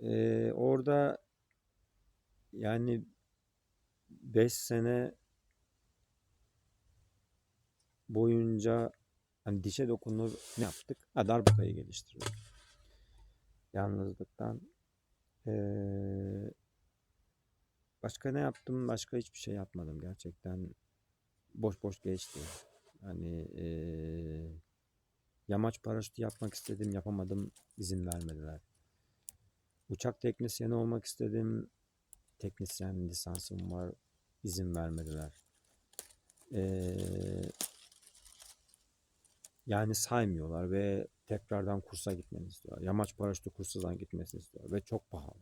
Eee, orada yani 5 sene boyunca hani dişe dokunur ne yaptık? Ha, darbukayı geliştirdik. Yalnızlıktan. Eee, başka ne yaptım? Başka hiçbir şey yapmadım gerçekten. Boş boş geçti. Hani eee, yamaç paraşütü yapmak istedim, yapamadım, izin vermediler. Uçak teknisyeni olmak istedim, teknisyen lisansım var, izin vermediler. Eee, yani saymıyorlar ve tekrardan kursa gitmeni istiyorlar. Yamaç paraşütü kursundan gitmesini istiyorlar ve çok pahalı.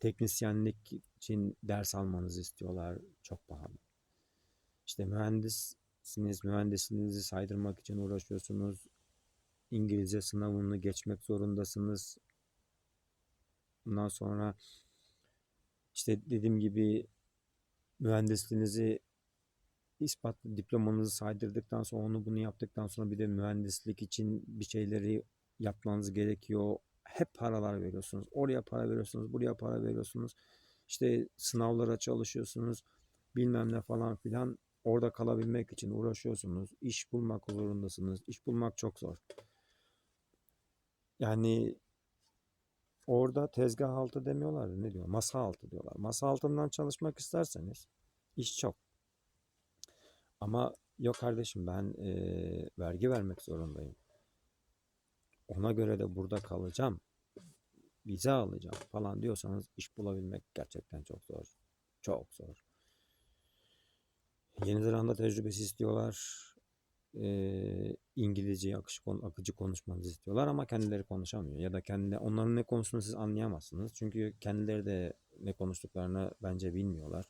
Teknisyenlik için ders almanızı istiyorlar, çok pahalı. İşte mühendissiniz, mühendisliğinizi saydırmak için uğraşıyorsunuz. İngilizce sınavını geçmek zorundasınız. Bundan sonra işte dediğim gibi mühendisliğinizi ispat diplomanızı saydırdıktan sonra onu bunu yaptıktan sonra bir de mühendislik için bir şeyleri yapmanız gerekiyor. Hep paralar veriyorsunuz. Oraya para veriyorsunuz, buraya para veriyorsunuz. İşte sınavlara çalışıyorsunuz. Bilmem ne falan filan. Orada kalabilmek için uğraşıyorsunuz. İş bulmak zorundasınız. İş bulmak çok zor. Yani orada tezgah altı demiyorlar ne diyor? Masa altı diyorlar. Masa altından çalışmak isterseniz iş çok. Ama yok kardeşim ben eee, vergi vermek zorundayım. Ona göre de burada kalacağım. Vize alacağım falan diyorsanız iş bulabilmek gerçekten çok zor. Çok zor. Yeni Zelanda tecrübesi istiyorlar. Eee İngilizceyi akışı, akıcı konuşmanızı istiyorlar ama kendileri konuşamıyor. Ya da kendi, onların ne konuştuğunu siz anlayamazsınız. Çünkü kendileri de ne konuştuklarını bence bilmiyorlar.